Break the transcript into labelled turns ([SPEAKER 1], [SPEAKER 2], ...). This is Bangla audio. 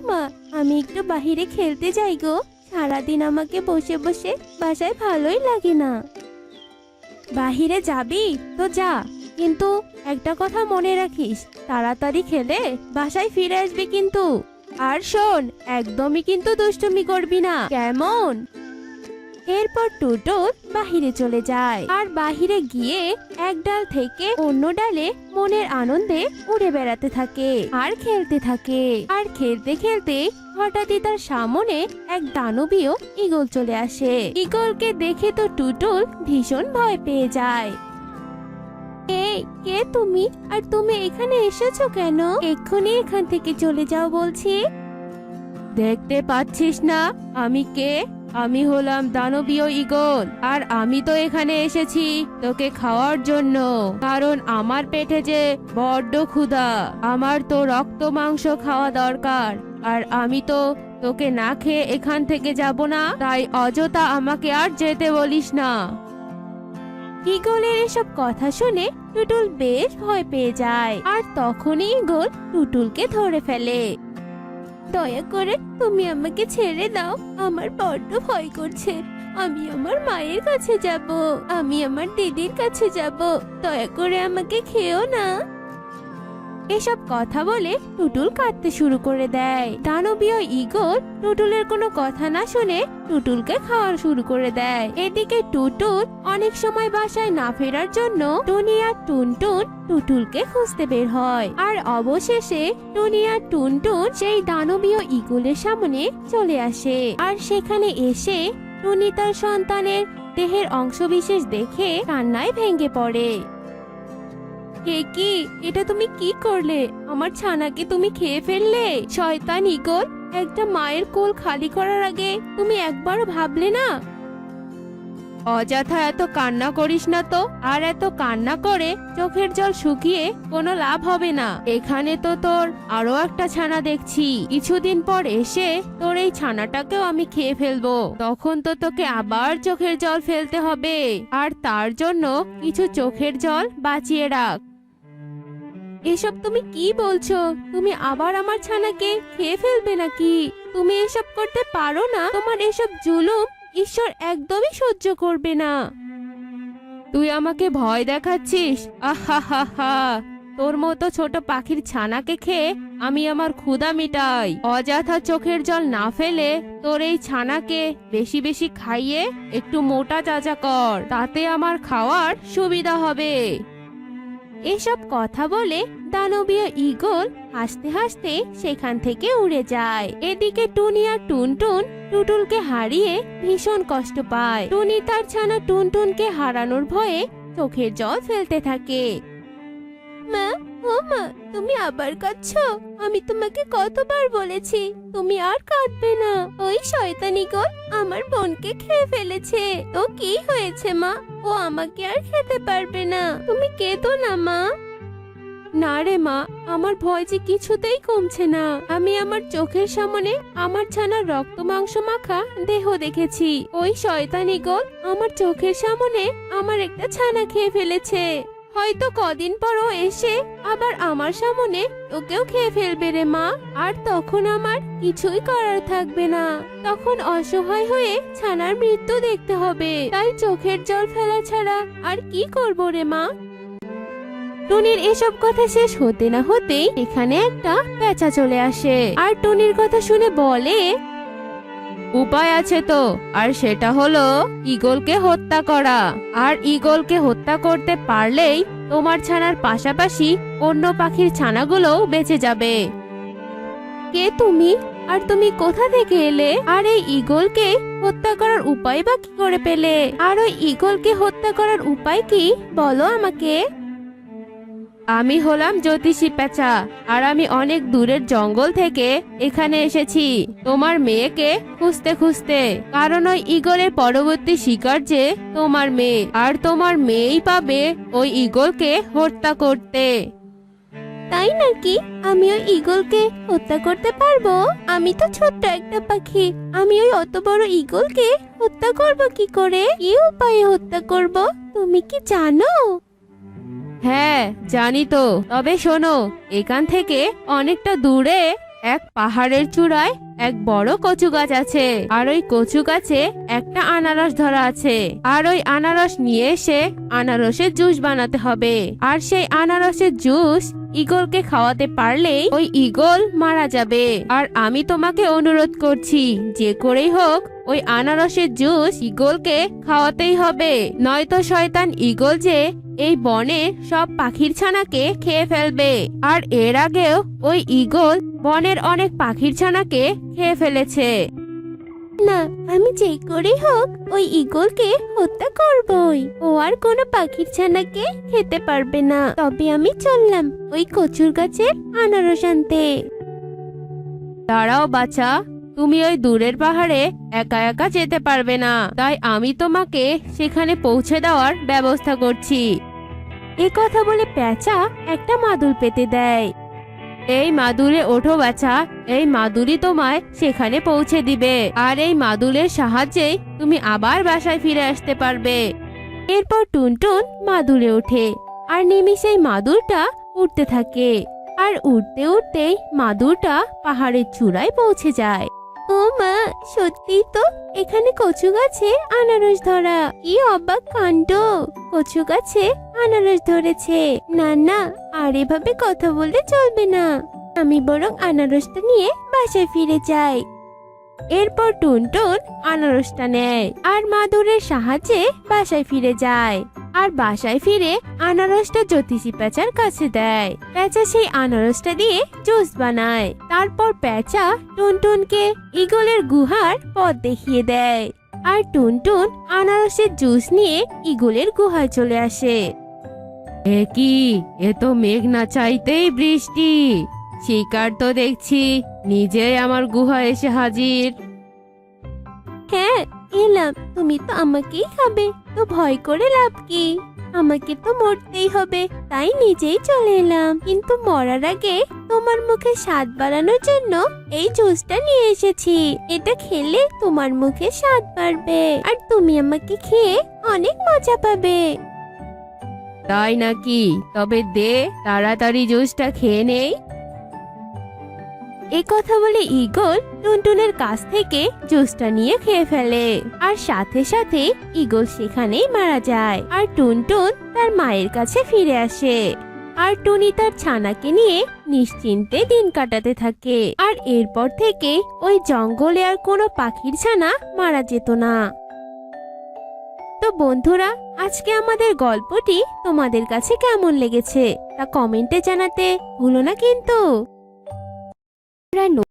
[SPEAKER 1] মা, আমি একটু বাহিরে খেলতে যাই গো। সারাদিন আমাকে বসে বসে বাসায় ভালোই লাগে না। বাহিরে যাবি? তো যা। কিন্তু একটা কথা মনে রাখিস, তাড়াতাড়ি খেলে বাসায় ফিরে আসবি কিন্তু। আর শোন, একদমই কিন্তু দুষ্টুমি করবি না। কেমন? এরপর টুটুল বাহিরে চলে যায়। আর বাহিরে গিয়ে এক ডাল থেকে অন্য ডালে মনের আনন্দে উড়ে বেড়াতে থাকে আর খেলতে থাকে। আর খেলতে খেলতে হঠাৎই তার সামনে এক দানবীয় ঈগল চলে আসে। ঈগলকে দেখে তো টুটুল ভীষণ ভয় পেয়ে যায়। কে তুমি? আর তুমি এখানে এসেছ কেন? এক্ষুনি এখান থেকে চলে যাও বলছি। দেখতে পাচ্ছিস না? আমি কে? আমি হলাম দানবীয় ঈগল, আর আমি তো এখানে এসেছি তোকে খাওয়ার জন্য। কারণ আমার পেটে যে বড্ড ক্ষুধা, আমার তো রক্ত মাংস খাওয়া দরকার, আর আমি তো তোকে না খেয়ে এখান থেকে যাব না, তাই অযথা আমাকে আর যেতে বলিস না। ঈগলের এসব কথা শুনে টুটুল বেশ ভয় পেয়ে যায়, আর তখনই ঈগল টুটুলকে ধরে ফেলে। দয়া করে তুমি আমাকে ছেড়ে দাও। আমার বড্ড ভয় করছে। আমি আমার মায়ের কাছে যাব। আমি আমার দিদির কাছে যাব। দয়া করে আমাকে খেও না। এসব কথা বলে টুটুল কাঁদতে শুরু করে দেয়। দানবীয় ইগল টুটুলের কোনো কথা না শুনে টুটুলকে খাওয়া শুরু করে দেয়। এদিকে টুটুল অনেক সময় বাসায় না ফেরার জন্য টুনি আর টুনটুন টুটুলকে খুঁজতে বের হয়। আর অবশেষে টুনি আর টুনটুন সেই দানবীয় ইগলের সামনে চলে আসে। আর সেখানে এসে টুনি তার সন্তানের দেহের অংশবিশেষ দেখে কান্নায় ভেঙে পড়ে। হে কি? এটা তুমি কি করলে? আমার ছানাকে তুমি খেয়ে ফেললে? শয়তান ইগল একটা মায়ের কোল খালি করার আগে তুমি একবারও ভাবলে না? অযথা এত কান্না করিস না তো, আর এত কান্না করে চোখের জল শুকিয়ে কোনো লাভ হবে না। এখানে তো তোর আরও একটা ছানা দেখছি। কিছুদিন পর এসে তোর এই ছানাটাকেও আমি খেয়ে ফেলব। তখন তো তোকে আবার চোখের জল ফেলতে হবে। আর তার জন্য কিছু চোখের জল বাঁচিয়ে রাখ। এসব তুমি কি বলছো? তুমি আবার আমার ছানাকে খেয়ে ফেলবে নাকি? তুমি এসব করতে পারো না? তোমার এসব জুলুম ঈশ্বর একদমই সহ্য করবে না। তুই আমাকে ভয় দেখাচ্ছিস? আহা তোর মতো ছোট পাখির ছানাকে খেয়ে আমি আমার ক্ষুধা মিটাই। অযথা চোখের জল না ফেলে তোর এই ছানাকে বেশি বেশি খাইয়ে একটু মোটা চাচা কর। তাতে আমার খাওয়ার সুবিধা হবে। এসব কথা বলে দানবীয় ইগল হাসতে হাসতে সেখান থেকে উড়ে যায়। এদিকে টুনি আর টুনটুন টুটুলকে হারিয়ে ভীষণ কষ্ট পায়। টুনি তার ছানা টুনটুনকে হারানোর ভয়ে চোখের জল ফেলতে থাকে। মা ও মা তুমি আবার কাঁদছো? আমি তোমাকে কতবার বলেছি, তুমি আর কাঁদবে না। ওই শয়তানি গোল আমার বোনকে খেয়ে ফেলেছে। তো কি হয়েছে মা? ও আমাকে আর খেতে পারবে না। তুমি কেঁদো না, মা। না রে মা, আমার ভয় যে কিছুতেই কমছে না। আমি আমার চোখের সামনে আমার ছানার রক্ত মাংস মাখা দেহ দেখেছি। ওই শয়তানি গোল আমার চোখের সামনে আমার একটা ছানা খেয়ে ফেলেছে। হয়তো কদিন পরও এসে আবার আমার সামনে ওকেও খেয়ে ফেলবে রে মা। আর তখন আমার কিছুই করার থাকবে না। তখন অসহায় হয়ে ছানার মৃত্যু দেখতে হবে। তাই চোখের জল ফেলা ছাড়া আর কি করব রে মা? টুনির এসব কথা শেষ হতে না হতেই এখানে একটা পেঁচা চলে আসে। আর টুনির কথা শুনে বলে উপায় আছে তো আর সেটা হলো ঈগলকে হত্যা করা। আর ঈগলকে হত্যা করতে পারলেই তোমার ছানার পাশাপাশি অন্য পাখির ছানাগুলোও বেঁচে যাবে। কে তুমি? আর তুমি কোথা থেকে এলে? আর এই ঈগলকে হত্যা করার উপায় বা কি করে পেলে? আর ওই ঈগলকে হত্যা করার উপায় কি? বলো আমাকে। আমি হলাম জ্যোতিষী পেঁচা, আর আমি অনেক দূরের জঙ্গল থেকে এখানে এসেছি। তোমার মেয়েকে খুঁজতে খুঁজতে, কারণ ওই ঈগলের পরবর্তী শিকার যে তোমার মেয়ে, আর তোমার মেয়েই পাবে ওই ঈগলকে হত্যা করতে। তাই নাকি? আমি ওই ঈগলকে হত্যা করতে পারব? আমি তো ছোট্ট একটা পাখি। আমি ওই অত বড় ঈগলকে হত্যা করব কি করে? কি উপায়ে হত্যা করব? তুমি কি জানো? হ্যাঁ জানি তো। তবে শোনো এখান থেকে অনেকটা দূরে এক পাহাড়ের চূড়ায় এক বড় কচু গাছ আছে। আর ওই কচু গাছে একটা আনারস ধরা আছে। আর ওই আনারস নিয়ে এসে আনারসের জুস বানাতে হবে। আর সেই আনারসের জুস ইগলকে খাওয়াতে পারলেই ওই ইগল মারা যাবে। আর আমি তোমাকে অনুরোধ করছি, যে করেই হোক, ওই আনারসের জুস ইগলকে খাওয়াতেই হবে। নয়তো শয়তান ইগল যে এই বনে সব পাখির ছানাকে খেয়ে ফেলবে। আর এর আগেও ওই ইগল বনের অনেক পাখির ছানাকে খেয়ে ফেলেছে।
[SPEAKER 2] না আমি যেই করে হোক ওই ইগলকে হত্যা করবই। ও আর কোনো পাখির ছানাকে খেতে পারবে না। তবে আমি চললাম ওই কচুর গাছের আনারস আনতে।
[SPEAKER 1] দাঁড়াও বাছা তুমি ওই দূরের পাহাড়ে একা একা যেতে পারবে না। তাই আমি তোমাকে সেখানে পৌঁছে দেওয়ার ব্যবস্থা করছি। এ কথা বলে পেঁচা একটা মাদুল পেতে দেয়। এই মাদুরে ওঠো বাছা, এই মাদুরি তোমায় সেখানে পৌঁছে দিবে। আর এই মাদুরের সাহায্যেই তুমি আবার বাসায় ফিরে আসতে পারবে। এরপর টুনটুন মাদুরে ওঠে, আর নিমিষেই মাদুরটা উঠতে থাকে। আর উঠতে উঠতেই মাদুরটা পাহাড়ের চূড়ায় পৌঁছে যায়।
[SPEAKER 2] ও মা, সত্যি তো? এখানে কচু গাছে আনারস ধরা। কি অবাক কাণ্ড। কচু গাছে আনারস ধরেছে। না না, আর এভাবে কথা বললে চলবে না। আমি বরং আনারসটা নিয়ে বাসায় ফিরে যাই।
[SPEAKER 1] এরপর টুন টুনটুন আনারসটা নেয় আর মাদুরের সাহায্যে বাসায় ফিরে যায়। আর বাসায় ফিরে আনারসটা জ্যোতিষী পেঁচার কাছে দেয়। পেঁচা সেই আনারসটা দিয়ে জুস বানায়। তারপর পেঁচা টুনটুনকে ইগলের গুহার পথ দেখিয়ে দেয়। আর টুনটুন আনারসের জুস নিয়ে ইগলের গুহায় চলে আসে। এ কি? এ তো মেঘ না চাইতেই বৃষ্টি। শিকার তো দেখছি নিজেই আমার গুহা এসে হাজির।
[SPEAKER 2] হ্যাঁ এলাম তুমি তো আমাকেই খাবে, তো ভয় করে লাভ কি? আমাকে তো মরতেই হবে, তাই নিজেই চলে এলাম। কিন্তু মরার আগে তোমার মুখে স্বাদ বাড়ানোর জন্য এই জুসটা নিয়ে এসেছি। এটা খেলে তোমার মুখে স্বাদ বাড়বে, আর তুমি আমাকে খেয়ে অনেক মজা পাবে।
[SPEAKER 1] তাই নাকি? তবে দে, তাড়াতাড়ি জুসটা খেয়ে নেই। এ কথা বলে ইগল টুনটুনের কাছ থেকে জুসটা নিয়ে খেয়ে ফেলে। আর সাথে সাথে ইগল সেখানেই মারা যায়। আর টুনটুন তার মায়ের কাছে ফিরে আসে। আর টুনি তার ছানাকে নিয়ে নিশ্চিন্তে দিন কাটাতে থাকে। আর এরপর থেকে ওই জঙ্গলে আর কোনো পাখির ছানা মারা যেত না। তো বন্ধুরা, আজকে আমাদের গল্পটি তোমাদের কাছে কেমন লেগেছে তা কমেন্টে জানাতে ভুলো না কিন্তু। ra